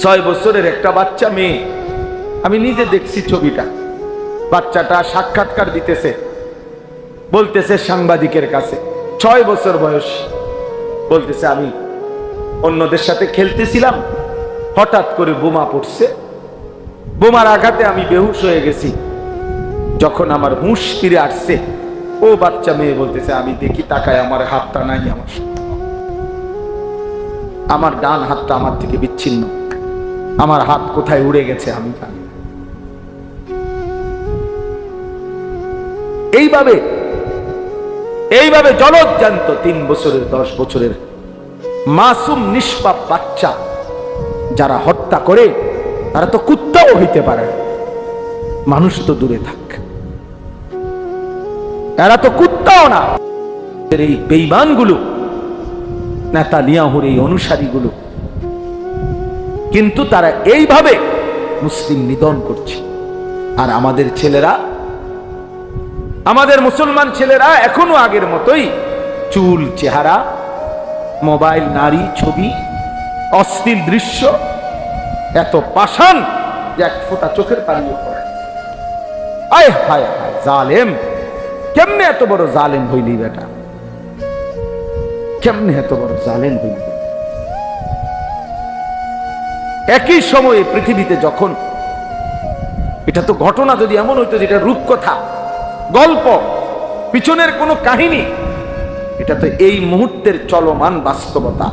ছয় বছরের একটা বাচ্চা মেয়ে। আমি নিজে দেখছি ছবিটা। বাচ্চাটা সাক্ষাৎকার দিতেছে। বলতেছে সাংবাদিকের কাছে, ছয় বছর বয়স। বলতেছে, আমি অন্যদের সাথে খেলতেছিলাম। হঠাৎ করে বোমা পড়ছে। বোমার আঘাতে আমি বেহুশ হয়ে গেছি। যখন আমার হুঁশ ফিরে আসছে, ও বাচ্চা মেয়ে বলতেছে, আমি দেখি তাকায় আমার হাতটা নাই আমার। আমার ডান হাতটা আমার থেকে বিচ্ছিন্ন। আমার হাত কোথায় উড়ে গেছে আমি জানি। এইভাবে এইভাবে জলজ্জান্ত তিন বছরের, দশ বছরের মাসুম নিষ্পাপ বাচ্চা যারা হত্যা করে, তারা তো কুত্তাও হইতে পারে। মানুষ তো দূরে থাক এরা তো কুত্তাও না এই বেইমানগুলো নেতা নিয়াহুর এই অনুসারীগুলো কিন্তু তারা এইভাবে মুসলিম নিধন করছে। আর আমাদের ছেলেরা, আমাদের মুসলমান ছেলেরা এখনও আগের মতোই চুল, চেহারা, মোবাইল, নারী, ছবি, অশ্লীল দৃশ্য, এত পাষাণ যে এক ফোঁটা চোখের পানিও পড়ে আয় হায় হায়, জালেম! কেমনে এত বড় জালেম হইলি বেটা? কেমনে এত বড় জালেম হইলি? একই সময়ে পৃথিবীতে যখন, এটা তো ঘটনা যদি এমন হইতো যেটা রূপকথা, গল্প, পিছনের কোনো কাহিনী, এটা তো এই মুহূর্তের চলমান বাস্তবতা।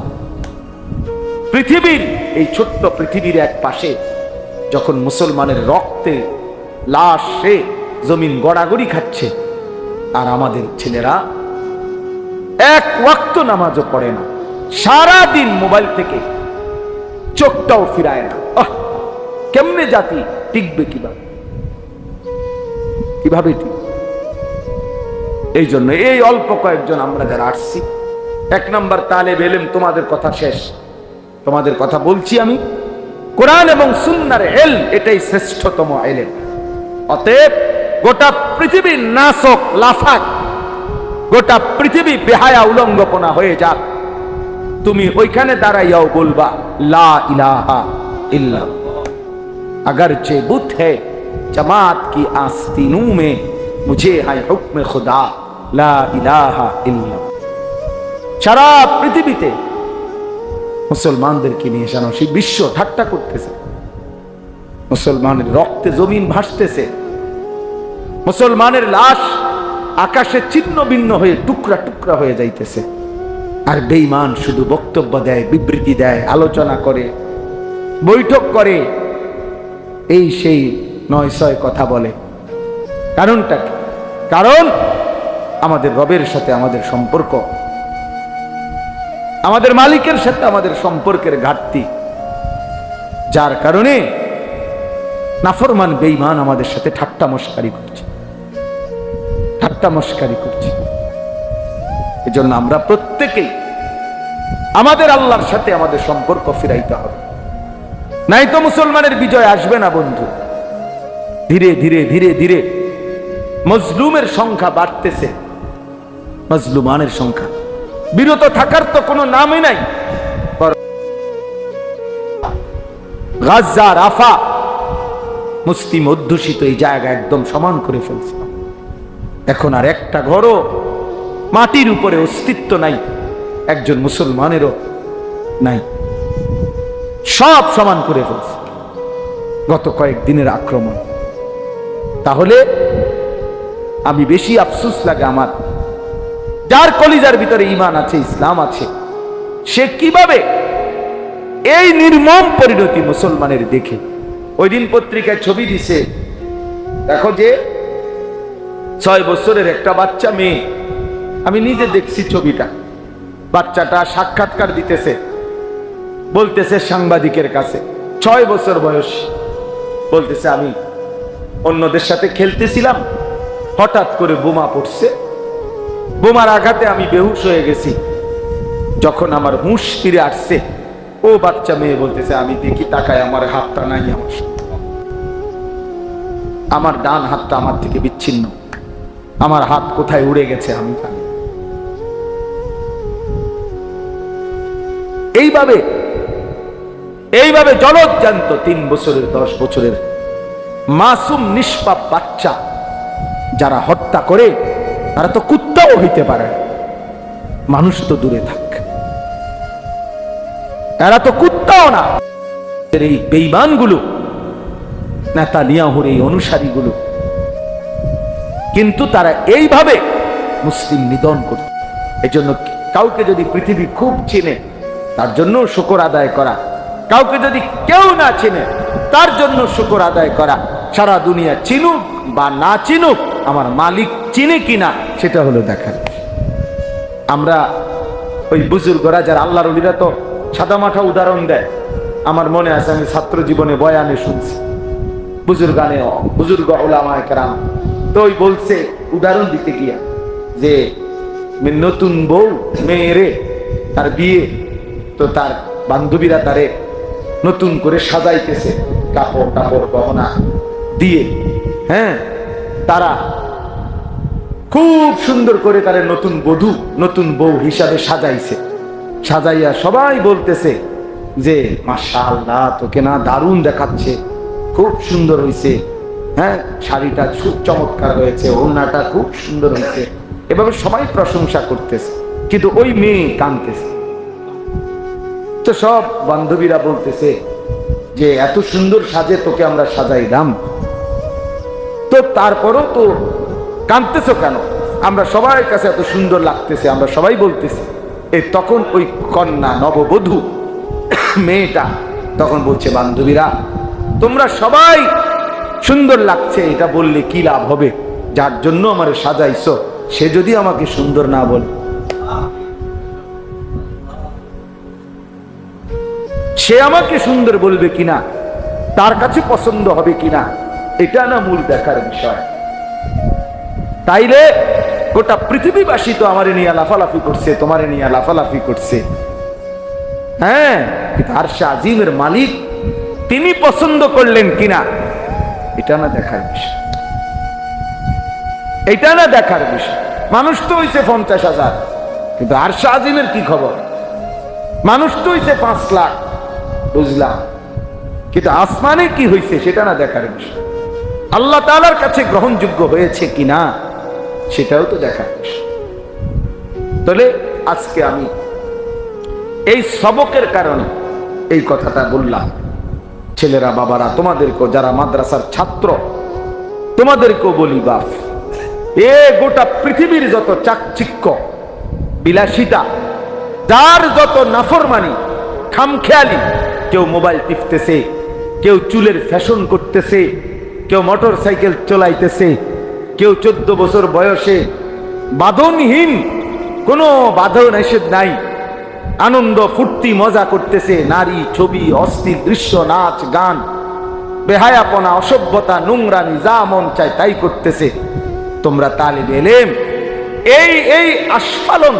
পৃথিবীর, এই ছোট্ট পৃথিবীর এক পাশে যখন মুসলমানের রক্তে লাশে জমিন গড়াগড়ি খাচ্ছে, আর আমাদের ছেলেরা এক ওয়াক্ত নামাজও পড়ে না। সারা দিন মোবাইল থেকে চোখটাও ফিরায় না। কেমনে জাতি টিকবে কীভাবে কীভাবে টিকবে? এই জন্য এই অল্প কয়েকজন আমরা যারা আসছি, এক নম্বর তালে বেলেম তোমাদের কথা শেষ। তোমাদের কথা বলছি আমি। কোরআন এবং সুন্নার এল, এটাই শ্রেষ্ঠতম এলেম। অতএব গোটা পৃথিবীর নাশক, লাফাক, গোটা পৃথিবী বেহায়া, উলঙ্গপনা হয়ে যাক। তুমি ওইখানে দাঁড়াইয়াও বলবা লা ইলাহা ইল্লা अगर चे बुत है जमात की आस्तीनों में मुझे है हुक्म खुदा ला इलाहा इल्ला সারা পৃথিবীতে মুসলমানদেরকে নিয়ে যেন সেই বিশ্ব ঠাট্টা করতেছে মুসলমানের রক্তে জমিন ভাসতেছে মুসলমানের লাশ আকাশে ছিন্ন ভিন্ন হয়ে টুকরা টুকরা হয়ে যাইতেছে আর বেঈমান শুধু বক্তব্য দেয়, বিবৃতি দেয়, আলোচনা করে, বৈঠক করে। এই সেই নয় ছয় কথা বলে। কারণটা কি? কারণ আমাদের রবের সাথে আমাদের সম্পর্ক। আমাদের মালিকের সাথে আমাদের সম্পর্কের ঘাটতি। যার কারণে নাফরমান বেঈমান আমাদের সাথে ঠাট্টা মস্কারি করছে। ঠাট্টা মস্কারি করছে। এজন্য আমরা প্রত্যেকেই আমাদের আল্লাহর সাথে আমাদের সম্পর্ক ফিরাইতে হবে। নাই তো মুসলমানের বিজয় আসবে না, বন্ধু। ধীরে ধীরে ধীরে ধীরে মজলুমের সংখ্যা বাড়তেছে। মজলুমানের সংখ্যা। বিরত থাকার তো কোনো নামই নাই। গাজা রাফা, মুসলিম অধ্যুষিত এই জায়গা একদম সমান করে ফেলছে। এখন আর একটা ঘরও মাটির উপরে অস্তিত্ব নাই, একজন মুসলমানেরও নাই। সব সমান করে ফেলছে গত কয়েক দিনের আক্রমণ। তাহলে আমি বেশি আফসুস লাগে আমার। যার কলিজার ভিতরে ইমান আছে, ইসলাম আছে, সে কীভাবে এই নির্মম পরিণতি মুসলমানের দেখে? ওই দিন পত্রিকায় ছবি দিছে, দেখো যে ছয় বছরের একটা বাচ্চা মেয়ে আমি নিজে দেখছি ছবিটা। বাচ্চাটা সাক্ষাৎকার দিতেছে, বলতেছে সাংবাদিকের কাছে, ছয় বছর বয়স। বলতেছে, আমি অন্যদের সাথে খেলতেছিলাম, হঠাৎ করে বোমা পড়ছে। বোমার আঘাতে আমি বেহুশ হয়ে গেছি। যখন আমার হুঁশ ফিরে আসছে, ও বাচ্চা মেয়ে বলতেছে, আমি দেখি তাকায় আমার হাতটা নাই আমার আমার ডান হাতটা আমার থেকে বিচ্ছিন্ন। আমার হাত কোথায় উড়ে গেছে আমি জানি এইভাবে এইভাবে জলজ্জান্ত তিন বছরের, দশ বছরের মাসুম নিষ্পাপ বাচ্চা যারা হত্যা করে, তারা তো কুত্তাও হইতে পারে। মানুষ তো দূরে থাক। এরা তো কুত্তাও না। এই বেইমানগুলো নেতা নিয়াহুর এই অনুসারীগুলো। কিন্তু তারা এইভাবে মুসলিম নিধন করত। এই জন্য কাউকে যদি পৃথিবী খুব চেনে তার জন্য শুকর আদায় করা। কাউকে যদি কেউ না চেনে, তার জন্য শুকর আদায় করা। সারা দুনিয়া চিনুক বা না চিনুক, আমার মালিক চিনে কিনা, সেটা হলো দেখার আমরা ওই বুজুর্গরা যারা আল্লাহর অলিরা তো সাদামাঠা উদাহরণ দেয়। আমার মনে আছে, আমি ছাত্র জীবনে বয়ানে শুনছি। বুজুর্গানে, বুজুর্গ ওলামায় কেরাম তো ওই বলছে, উদাহরণ দিতে গিয়া যে নতুন বউ মেয়েরে তার বিয়ে তো তার বান্ধবীরা তারে নতুন করে সাজাইতেছে, কাপড় টাপড়, গহনা দিয়ে। হ্যাঁ তারা খুব সুন্দর করে তারে নতুন বধূ, নতুন বউ হিসাবে সাজাইছে। সাজাইয়া সবাই বলতেছে যে মাশা আল্লাহ তোকে না দারুণ দেখাচ্ছে। খুব সুন্দর হয়েছে হ্যাঁ শাড়িটা খুব চমৎকার হয়েছে, ওড়নাটা খুব সুন্দর হয়েছে এভাবে সবাই প্রশংসা করতেছে। কিন্তু ওই মেয়ে কানতেছে তো সব বান্ধবীরা বলতেছে যে, এত সুন্দর সাজে তোকে আমরা সাজাইলাম। তো তারপরও তো কাঁদতেছো কেন? আমরা সবার কাছে এত সুন্দর লাগতেছে, আমরা সবাই বলতেছি। এই তখন ওই কন্যা নববধূ মেয়েটা তখন বলছে, বান্ধবীরা, তোমরা সবাই সুন্দর লাগছে, এটা বললে কি লাভ হবে? যার জন্য আমার সাজাইছো, সে যদি আমাকে সুন্দর না বলে। সে আমাকে সুন্দর বলবে কিনা? তার কাছে পছন্দ হবে কিনা? এটা না মূল দেখার বিষয়। তাইলে গোটা পৃথিবীবাসী তো আমার নিয়ে লাফালাফি করছে, তোমারে নিয়ে লাফালাফি করছে। হ্যাঁ আর সে আজিমের মালিক তিনি পছন্দ করলেন কিনা? এটা না দেখার বিষয়। এটা না দেখার বিষয়। মানুষ তো হইছে পঞ্চাশ হাজার, কিন্তু আর শাহ আজিমের কি খবর? মানুষ তো হইছে পাঁচ লাখ। বুঝলাম। কিন্তু আসমানে কি হয়েছে সেটা না দেখার বিষয়। আল্লাহ তালার কাছে গ্রহণযোগ্য হয়েছে কিনা, সেটাও তো দেখার তাহলে আজকে আমি এই সবকের কারণে এই কথাটা বললাম। ছেলেরা, বাবারা, তোমাদেরকেও যারা মাদ্রাসার ছাত্র, তোমাদেরকেও বলি বাপ এ গোটা পৃথিবীর যত চাকচিক্য, বিলাসিতা, যার যত নাফরমানি, খামখেয়ালি কেউ মোবাইল টিপতেছে, কেউ চুলের ফ্যাশন করতেছে, কেউ মোটর সাইকেল চলাইতেছে, কেউ চোদ্দ বছর বয়সে বাদনহীন কোনো বাধন নিষেধ নাই। আনন্দ, ফুর্তি, মজা করতেছে, নারী, ছবি অস্থির দৃশ্য, নাচ, গান। বেহায়াপনা, অসভ্যতা, নোংরামি, যা মন চায় তাই করতেছে। তোমরা তালিব এলেম। এই এই আস্ফালন,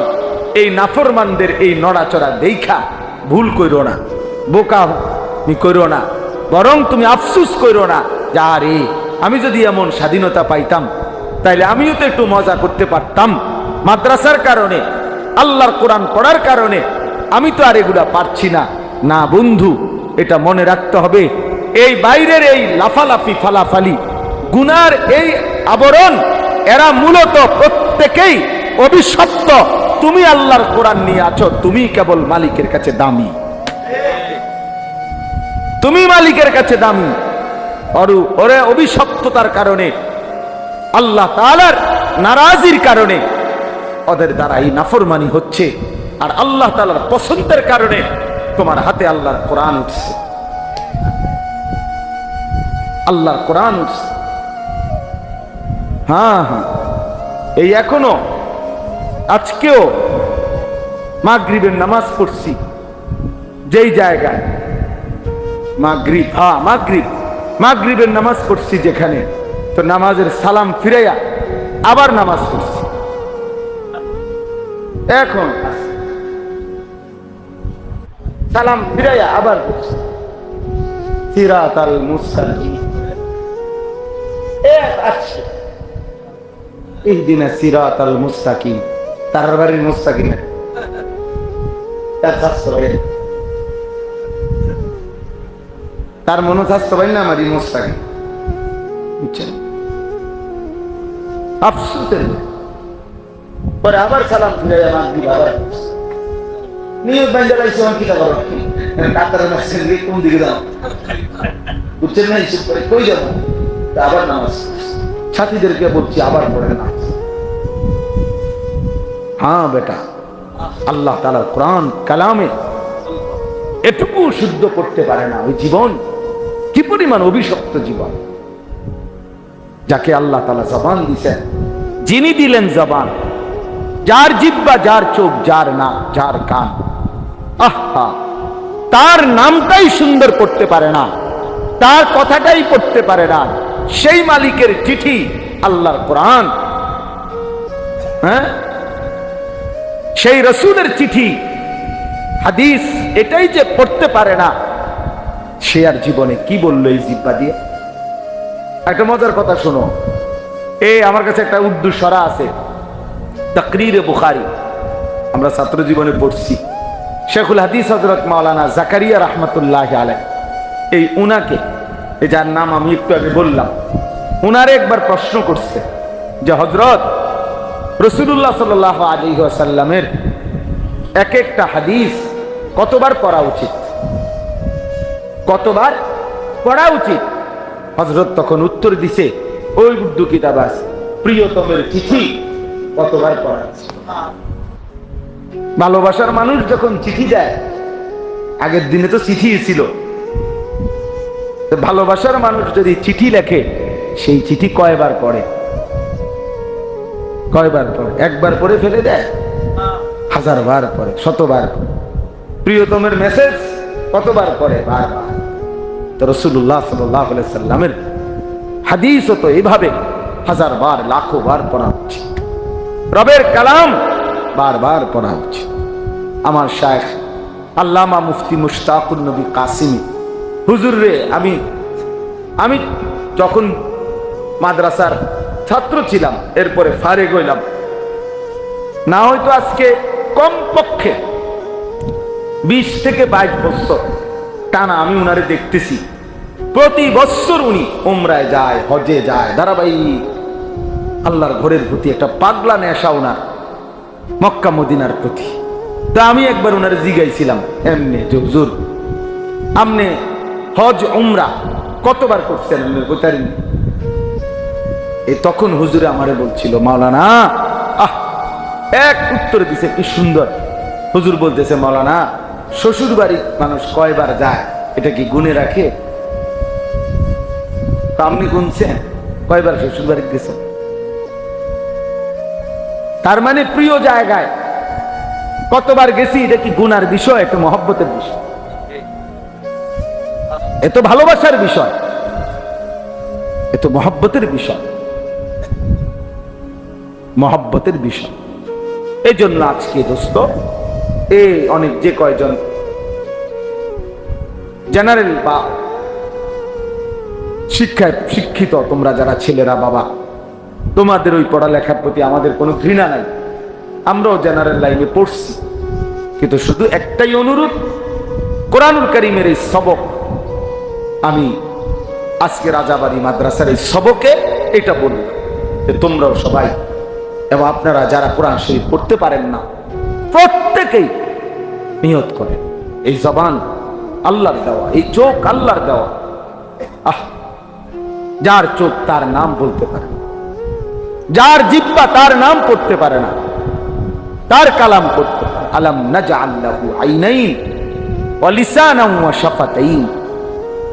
এই নাফরমানদের এই নড়াচড়া দেখা ভুল কইরো না। বোকা মি কইরো না, বরং তুমি আফসুস কইরো না, যা রে, আমি যদি এমন স্বাধীনতা পাইতাম, তাইলে আমিও তো একটু মজা করতে পারতাম। মাদ্রাসার কারণে, আল্লাহর কোরআন পড়ার কারণে, আমি তো আর এগুলা পারছি না। না বন্ধু, এটা মনে রাখতে হবে, এই বাইরের এই লাফালাফি ফালাফালি, গুনার এই আবরণ, এরা মূলত প্রত্যেকেই অভিশপ্ত। তুমি আল্লাহর কোরআন নিয়ে আছো, তুমি কেবল মালিকের কাছে দামি। তুমি মালিকের কাছে দামি। অরু, ওরে অভিশপ্ততার কারণে, আল্লাহ তাআলার নারাজির কারণে ওদের দ্বারা এই নাফরমানি হচ্ছে, আর আল্লাহ তাআলার পছন্দের কারণে তোমার হাতে আল্লাহর কোরআন উঠছে। আল্লাহর কোরআন উঠছে। হ্যাঁ হ্যাঁ। এই এখনও, আজকেও মাগরিবের নামাজ পড়ছি, যেই জায়গায় মাগরিব হ্যাঁ মাগরিব। মাগরিবের নামাজ পড়ছি যেখানে। তো নামাজের সালাম ফিরাইয়া আবার নামাজ পড়ছি। এখন সালাম ফিরাইয়া আবার পড়ছি। সিরাত আল মুস্তাকিম। এক আছে ইহদিনা সিরাত আল মুস্তাকিম। তার বাড়ির মুস্তাকিম তার শাস্ত্র তার মনে থাকতে পারি না আমার ইমোজটাকে বুঝছেন? আফসোসের পরে আবার সালাম ফিরে আমার দিকে আবার আইসে আমার করো ডাক্তার কোন দিকে যাও? বুঝছেন না হিসেব করে কই যাব? তা আবার নামাজ সাথীদেরকে বলছি আবার পড়ে নামাজ। হ্যাঁ বেটা আল্লাহ তালার কোরআন কালামে এটুকু শুদ্ধ করতে পারে না ওই জীবন। পরিমাণ অভিশপ্ত জীবন, যাকে আল্লাহ তালা জবান দিছেন যিনি দিলেন জবান, যার জিব্বা যার চোখ, যার নাক, যার কান, আহা, তার নামটাই সুন্দর করতে পারে না, তার কথাটাই পড়তে পারে না, সেই মালিকের চিঠি আল্লাহর কোরআন হ্যাঁ? সেই রসুলের চিঠি, হাদিস, এটাই যে পড়তে পারে না সে আর জীবনে কি বলল এই জিব্বা দিয়ে? একটা মজার কথা শোনো। এ, আমার কাছে একটা উর্দু সরা আছে। বুখারি। আমরা ছাত্র জীবনে পড়ছি। শেখুল হাদিস হজরত মাওলানা জাকারিয়া রহমতুল্লাহ আলাই এই উনাকে যার নাম আমি একটু আগে বললাম, উনারে একবার প্রশ্ন করছে যে হজরত রসুল্লাহ সাল আলী সাল্লামের এক একটা হাদিস কতবার পড়া উচিত? কতবার পড়া উচিত? হজরত তখন উত্তর দিছে, ওই উর্দু কিতাব আছে প্রিয়তমের চিঠি কতবার পড়া? ভালোবাসার মানুষ যখন চিঠি দেয়, আগের দিনে তো চিঠি ছিল। ভালোবাসার মানুষ যদি চিঠি লেখে, সেই চিঠি কয়বার পড়ে? কয়বার পড়ে? একবার পড়ে ফেলে দেয়? হাজার বার পরে শতবার প্রিয়তমের মেসেজ কতবার করে বারবার তো রসুল্লাহ সাল্লামের হাদিস তো এইভাবে হাজার বার, লাখো বার পড়া উচিত। রবের কালাম বারবার পড়া উচিত। আমার শায়েখ আল্লামা মুফতি মুশতাকুর নবী কাসিমি হুজুর রে আমি আমি যখন মাদ্রাসার ছাত্র ছিলাম, এরপরে ফারে গইলাম না হয়তো আজকে কমপক্ষে বিশ থেকে বাইশ বছর। টানা আমি উনারে দেখতেছি। প্রতি বছর উনি উমরায় যায়, হজে যায়, ধারাবাহিক। আল্লাহর ঘরের প্রতি একটা পাগলা নেশা উনার, মক্কা মদিনার প্রতি। তা আমি একবার উনারে জিগাইছিলাম, এমনি যে হুজুর, আমনে হজ, উমরা কতবার করছেন বলতেন এ তখন হুজুরে আমারে বলছিল, মাওলানা, আহ, এক উত্তর দিছে, কি সুন্দর। হুজুর বলতেছে, মাওলানা শ্বশুর বাড়ি মানুষ কয়বার যায়, এটা কি গুনে রাখে? তা আপনি গুনছেন, কয়বার শ্বশুর বাড়ি গেছেন? তার মানে প্রিয় জায়গায় কতবার গেছি, এটা কি গুনার বিষয় একটা মহব্বতের বিষয়? এত ভালোবাসার বিষয়, এত মহব্বতের বিষয় মহব্বতের বিষয়। এই জন্য আজকে দোস্ত এই অনেক যে কয়জন? জেনারেল বা শিক্ষায় শিক্ষিত তোমরা যারা ছেলেরা, বাবা, তোমাদের ওই পড়ালেখার প্রতি আমাদের কোনো ঘৃণা নাই। আমরাও জেনারেল লাইনে পড়ছি। কিন্তু শুধু একটাই অনুরোধ, কোরআনুল করিমের এই সবক, আমি আজকে রাজাবাড়ি মাদ্রাসার এই সবকে এটা বলব যে তোমরাও সবাই, এবং আপনারা যারা কোরআন শরীফ পড়তে পারেন না প্রত্যেকেই নিয়ত করেন এই জবান আল্লাহর দেওয়া, এই চোখ আল্লাহর দেওয়া। আহ, যার চোখ তার নাম বলতে পারে যার জিব্বা তার নাম করতে পারে না। তার কালাম করতে পারে আলাম নাজা আল্লাহু আইনাইন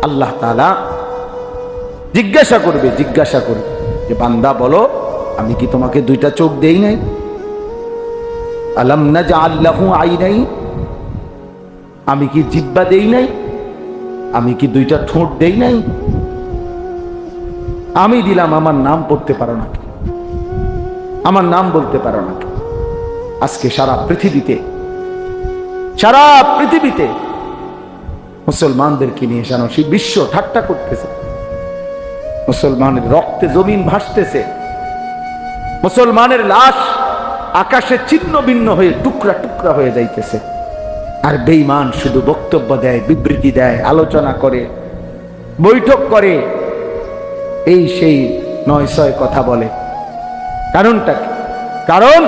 আল্লাহ তাআলা জিজ্ঞাসা করবে জিজ্ঞাসা করবে যে, বান্দা বলো, আমি কি তোমাকে দুইটা চোখ দেই নাই? আলাম নাজা আল্লাহু আইনাইন? আমি কি জিব্বা দেই নাই? আমি কি দুইটা ঠোঁট দেই নাই? আমি দিলাম, আমার নাম পড়তে পারো না। আমার নাম বলতে পারো না। আজকে সারা পৃথিবীতে সারা পৃথিবীতে মুসলমানদেরকে নিয়ে সানো সেই বিশ্ব ঠাট্টা করতেছে। মুসলমানের রক্তে জমিন ভাসতেছে। মুসলমানের লাশ আকাশে ছিন্ন ভিন্ন হয়ে টুকরা টুকরা হয়ে যাইতেছে। আর বেইমান শুধু বক্তব্য দেয়, বিবৃতি দেয়, আলোচনা করে, বৈঠক করে। এই সেই নয় ছয় কথা বলে। কারণটা কি? কারণ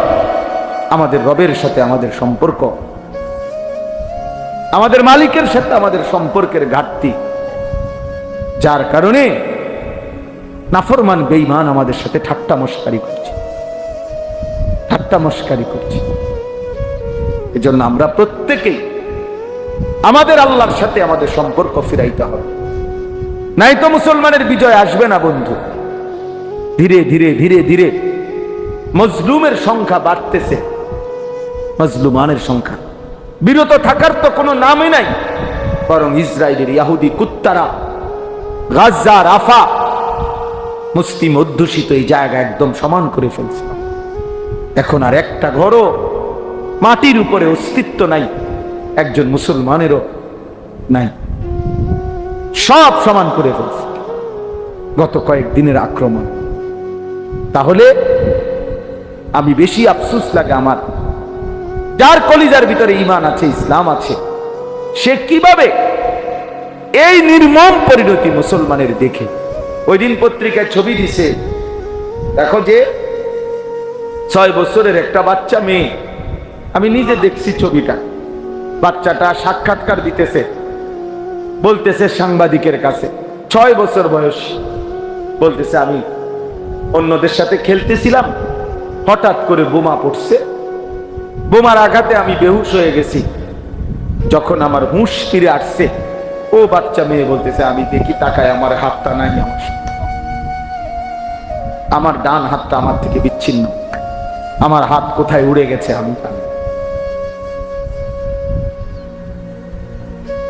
আমাদের রবের সাথে আমাদের সম্পর্ক। আমাদের মালিকের সাথে আমাদের সম্পর্কের ঘাটতি। যার কারণে নাফরমান বেইমান আমাদের সাথে ঠাট্টা মস্কারি করছে। ঠাট্টা মস্কারি করছে। এজন্য আমরা প্রত্যেকেই আমাদের আল্লাহর সাথে আমাদের সম্পর্ক ফিরাইতে হবে। নাই তো মুসলমানের বিজয় আসবে না, বন্ধু। ধীরে ধীরে ধীরে ধীরে মজলুমের সংখ্যা বাড়তেছে। মজলুমানের সংখ্যা। বিরত থাকার তো কোনো নামই নাই। বরং ইসরায়েলের ইয়াহুদি কুত্তারা গাজা রাফা মুসলিম অধ্যুষিত এই জায়গা একদম সমান করে ফেলছে। এখন আর একটা ঘরও মাটির উপরে অস্তিত্ব নাই। একজন মুসলমানেরও নাই। সব সমান করে ফেলছে। গত কয়েকদিনের আক্রমণ। তাহলে আমি বেশি আফসুস লাগে আমার। যার কলিজার ভিতরে ইমান আছে, ইসলাম আছে, সে কীভাবে এই নির্মম পরিণতি মুসলমানের দেখে? ওই দিন পত্রিকায় ছবি দিছে, দেখো যে ছয় বছরের একটা বাচ্চা মেয়ে। আমি নিজে দেখছি ছবিটা। বাচ্চাটা সাক্ষাৎকার দিতেছে। বলতেছে সাংবাদিকের কাছে, ছয় বছর বয়স। বলতেছে, আমি অন্যদের সাথে খেলতেছিলাম। হঠাৎ করে বোমা পড়ছে। বোমার আঘাতে আমি বেহুশ হয়ে গেছি। যখন আমার হুঁশ ফিরে আসছে, ও বাচ্চা মেয়ে বলতেছে, আমি দেখি তাকায় আমার হাতটা নাই আমার। আমার ডান হাতটা আমার থেকে বিচ্ছিন্ন। আমার হাত কোথায় উড়ে গেছে আমি জানি।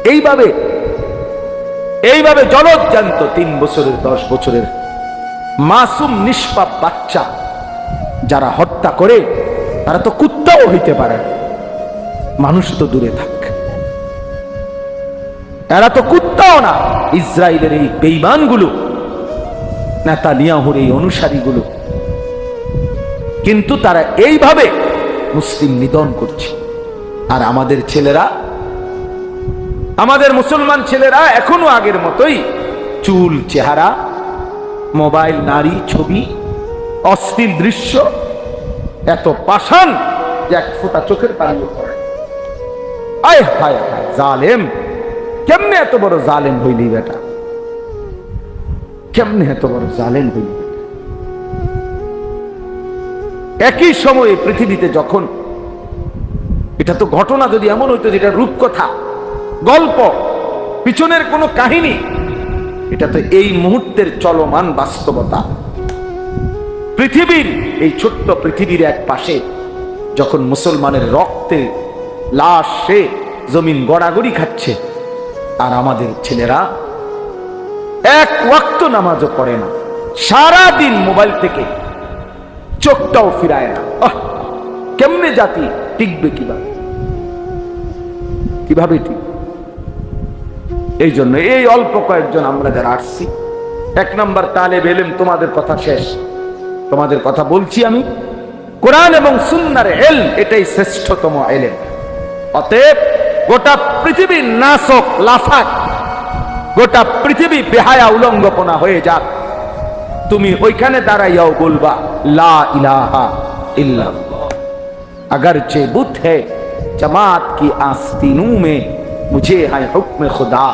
এইভাবে এইভাবে জলজ্জান্ত তিন বছরের, দশ বছরের মাসুম নিষ্পাপ বাচ্চা যারা হত্যা করে, তারা তো কুত্তাও হইতে পারে মানুষ তো দূরে থাক। এরা তো কুত্তাও না। ইসরায়েলের এই বেইমানগুলো নেতা নিয়াহুর এই অনুসারীগুলো কিন্তু তারা এইভাবে মুসলিম নিধন করছে। আর আমাদের ছেলেরা, আমাদের মুসলমান ছেলেরা এখনও আগের মতোই চুল, চেহারা, মোবাইল, নারী, ছবি, অশ্লীল দৃশ্য, এত পাষাণ যে এক ফোঁটা চোখের পানি আয় হায় হায়, জালেম! কেমনে এত বড় জালেম হইলি বেটা? কেমনে এত বড় জালেম হইলি? একই সময়ে পৃথিবীতে যখন এটা তো ঘটনা যদি এমন হইতো যেটা রূপকথা, গল্প, পিছনের কোনো কাহিনী, এটা তো এই মুহূর্তের চলমান বাস্তবতা। পৃথিবীর, এই ছোট্ট পৃথিবীর এক পাশে যখন মুসলমানের রক্তে লাশ জমিন গড়াগড়ি খাচ্ছে, আর আমাদের ছেলেরা এক ওয়াক্ত নামাজও পড়ে না। সারা দিন মোবাইল থেকে চোখটাও ফিরায় না। কেমনে জাতি টিকবে কীভাবে? কীভাবে ঠিক এই জন্য এই অল্প কয়েকজন আমরা যারা আসছি, এক নম্বর তালে বেলেম তোমাদের কথা শেষ। তোমাদের কথা বলছি আমি। কোরআন এবং সুন্নার এল এটাই শ্রেষ্ঠতম এলেম। অতএব গোটা পৃথিবীর নাশক, লাফাক, গোটা পৃথিবী বেহায়া উলঙ্গপনা হয়ে যাক। তুমি ওইখানে দাঁড়াইয়াও বলবা লা ইলাহা ইল্লাল্লাহ अगर चे बुत है जमात की आस्तीनों में मुझे है हुक्म खुदा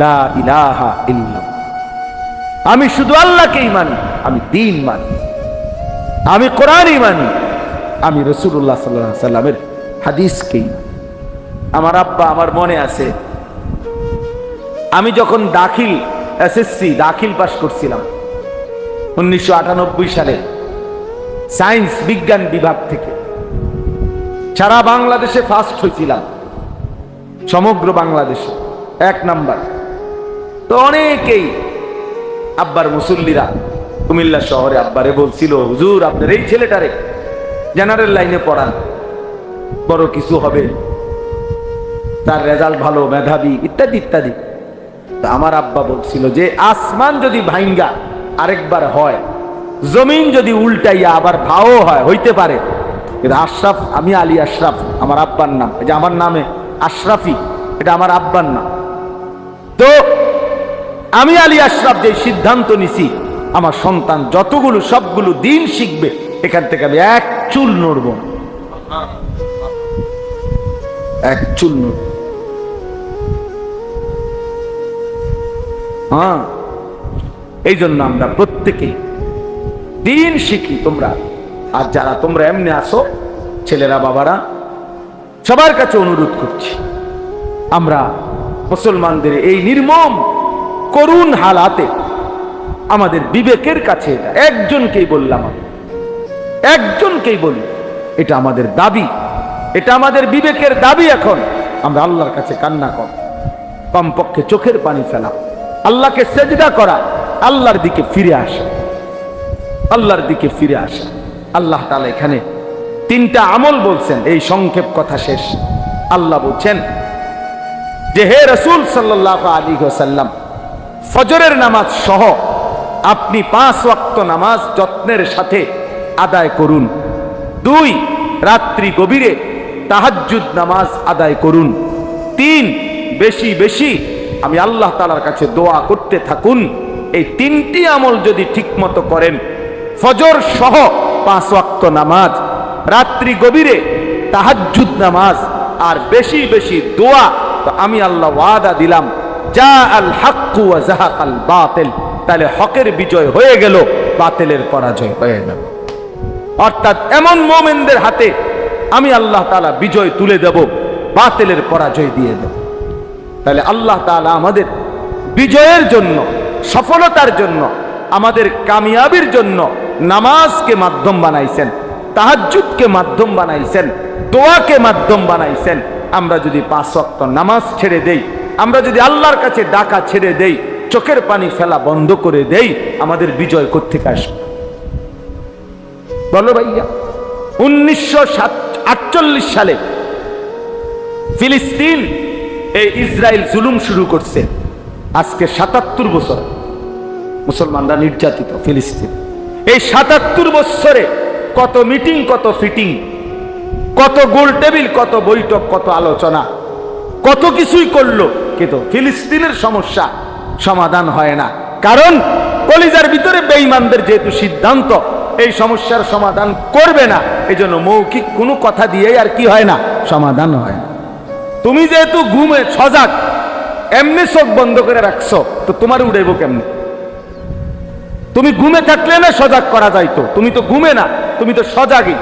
ला इलाहा इल्लल्लाह আমি শুধু আল্লাহকেই মানি আমি দিন মানি আমি কোরআনই মানি আমি রসুল্লাহ সাল্লাহ সাল্লামের হাদিসকেই মানি। আমার আব্বা আমার মনে আছে আমি যখন দাখিল এসএসসি দাখিল পাশ করছিলাম উনিশশো আটানব্বই সালে সায়েন্স বিজ্ঞান বিভাগ থেকে সারা বাংলাদেশে ফার্স্ট হয়েছিলাম, সমগ্র বাংলাদেশে, এক নাম্বার। তো অনেকেই আব্বার মুসল্লিরা কুমিল্লা শহরে আব্বারে বলছিল, হুজুর, আপনার এই ছেলেটারে জেনারেল লাইনে পড়ান, বড় কিছু হবে। তার রেজাল্ট ভালো, মেধাবী, ইত্যাদি ইত্যাদি। তা আমার আব্বা বলছিল যে, আসমান যদি ভাইঙ্গা আরেকবার হয়। জমিন যদি উল্টাইয়া আবার ভাও হয়, হইতে পারে। কিন্তু আশরাফ, আমি আলী আশরাফ, আমার আব্বার নাম। এই যে আমার নামে আশরাফি, এটা আমার আব্বার নাম। তো আমি আলী আশরাফ যে সিদ্ধান্ত নিছি, আমার সন্তান যতগুলো, সবগুলো দিন শিখবে, এখান থেকে আমি এক চুল নড়ব। এক চুল নড়ব। হ্যাঁ। এই জন্য আমরা প্রত্যেকে দিন শিখি তোমরা। আর যারা তোমরা এমনি আসো ছেলেরা, বাবারা, সবার কাছে অনুরোধ করছি, আমরা মুসলমানদের এই নির্মম করুণ হালাতে আমাদের বিবেকের কাছে এটা, একজনকেই বললাম আমি, একজনকেই বলি, এটা আমাদের দাবি, এটা আমাদের বিবেকের দাবি এখন, আমরা আল্লাহর কাছে কান্না কর, কমপক্ষে চোখের পানি ফেলা, আল্লাহকে সেজদা করা আল্লাহর দিকে ফিরে আসা। আল্লাহর দিকে ফিরে আসা। আল্লাহ তাআলা এখানে তিনটা আমল বলছেন, এই সংক্ষেপ কথা শেষ। আল্লাহ বলছেন, যে হে রসুল সাল্লাহ আলী সাল্লাম ফজরের নামাজ সহ আপনি পাঁচ ওয়াক্ত নামাজ যত্নের সাথে আদায় করুন। দুই, রাত্রি গভীরে তাহাজ্জুদ নামাজ আদায় করুন। তিন, বেশি বেশি আমি আল্লাহ তালার কাছে দোয়া করতে থাকুন। এই তিনটি আমল যদি ঠিকমতো করেন, ফজর সহ পাঁচ ওয়াক্ত নামাজ, রাত্রি গভীরে তাহাজ্জুদ নামাজ, আর বেশি বেশি দোয়া, তো আমি আল্লাহ ওয়াদা দিলাম যা আল হাক্কু জাহাক আল বাতিল। তাহলে হকের বিজয় হয়ে গেল, বাতিলের পরাজয় হয়ে গেল। অর্থাৎ এমন মোমেনদের হাতে আমি আল্লাহ তালা বিজয় তুলে দেব, বাতিলের পরাজয় দিয়ে দেব। তাহলে আল্লাহ তাআলা আমাদের বিজয়ের জন্য, সফলতার জন্য, আমাদের কামিয়াবির জন্য নামাজকে মাধ্যম বানাইছেন, তাহাজ্জুদকে মাধ্যম বানাইছেন, দোয়াকে মাধ্যম বানাইছেন। আমরা যদি পাঁচ ওয়াক্ত নামাজ ছেড়ে দেই, আমরা যদি আল্লাহর কাছে ডাকা ছেড়ে দেই, চোখের পানি ফেলা বন্ধ করে দেই, আমাদের বিজয় কোথেকে আসবে? বলো ভাইয়া, উনিশশো আটচল্লিশ সালে ফিলিস্তিন এই ইসরায়েল জুলুম শুরু করছে। আজকে সাতাত্তর বছর মুসলমানরা নির্যাতিত ফিলিস্তিন। এই সাতাত্তর বছরে কত মিটিং, কত ফিটিং, কত গোল টেবিল, কত বৈঠক, কত আলোচনা, কত কিছুই করল, কিন্তু ফিলিস্তিনের সমস্যা সমাধান হয় না। কারণ কলিজার ভিতরে বেঈমানদের যেহেতু সিদ্ধান্ত, এই সমস্যার সমাধান করবে না এই জন্য মৌখিক কোনো কথা দিয়েই আর কি হয় না, সমাধান হয় না। তুমি যেহেতু ঘুমে সজাগ, এমনি চোখ বন্ধ করে রাখছো, তো তোমার উড়াইব কেমনে? তুমি ঘুমে থাকলে না সজাগ করা যাইতো তুমি তো ঘুমে না, তুমি তো সজাগই।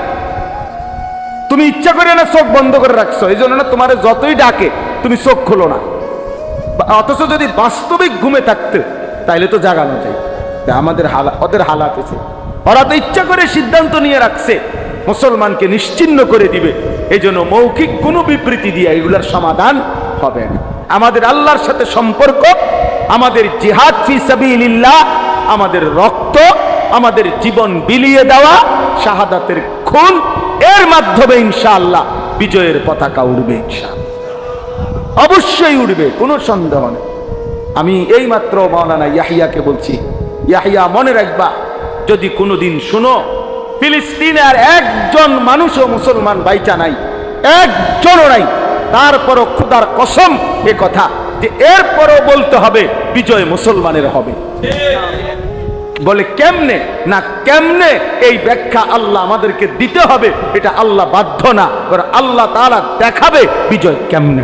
তুমি ইচ্ছা করে না চোখ বন্ধ করে রাখছো, এই জন্য না তোমার যতই ডাকে, তুমি চোখ খোলো না। অথচ যদি বাস্তবিক ঘুমে থাকতে, তাইলে তো জাগানো যায়। আমাদের হালা ওদের হালাত এসে। ওরা তো ইচ্ছা করে সিদ্ধান্ত নিয়ে রাখছে, মুসলমানকে নিশ্চিন্ন করে দিবে। এই জন্য মৌখিক কোনো বিবৃতি দিয়ে এগুলার সমাধান হবে না। আমাদের আল্লাহর সাথে সম্পর্ক, আমাদের জিহাদ সাবিলিল্লাহ, আমাদের রক্ত, আমাদের জীবন বিলিয়ে দেওয়া, শাহাদাতের খুন, এর মাধ্যমে ইনশাআল্লাহ বিজয়ের পতাকা উড়বে ইনশাআল্লাহ। অবশ্যই উঠবে কোনো সন্দেহ নেই। আমি এই মাত্র মাওলানা ইয়াহিয়াকে বলছি, ইয়াহিয়া মনে রাখবা, যদি কোনোদিন শুনো ফিলিস্তিনে আর একজন মানুষও মুসলমান বাইচা নাই, একজনও নাই। তারপরও খুদার কসম এ কথা যে এরপরও বলতে হবে, বিজয় মুসলমানের হবে। বলে কেমনে না কেমনে এই ব্যাখ্যা আল্লাহ আমাদেরকে দিতে হবে, এটা আল্লাহ বাধ্য না। আল্লাহ তাআলা দেখাবে বিজয় কেমনে।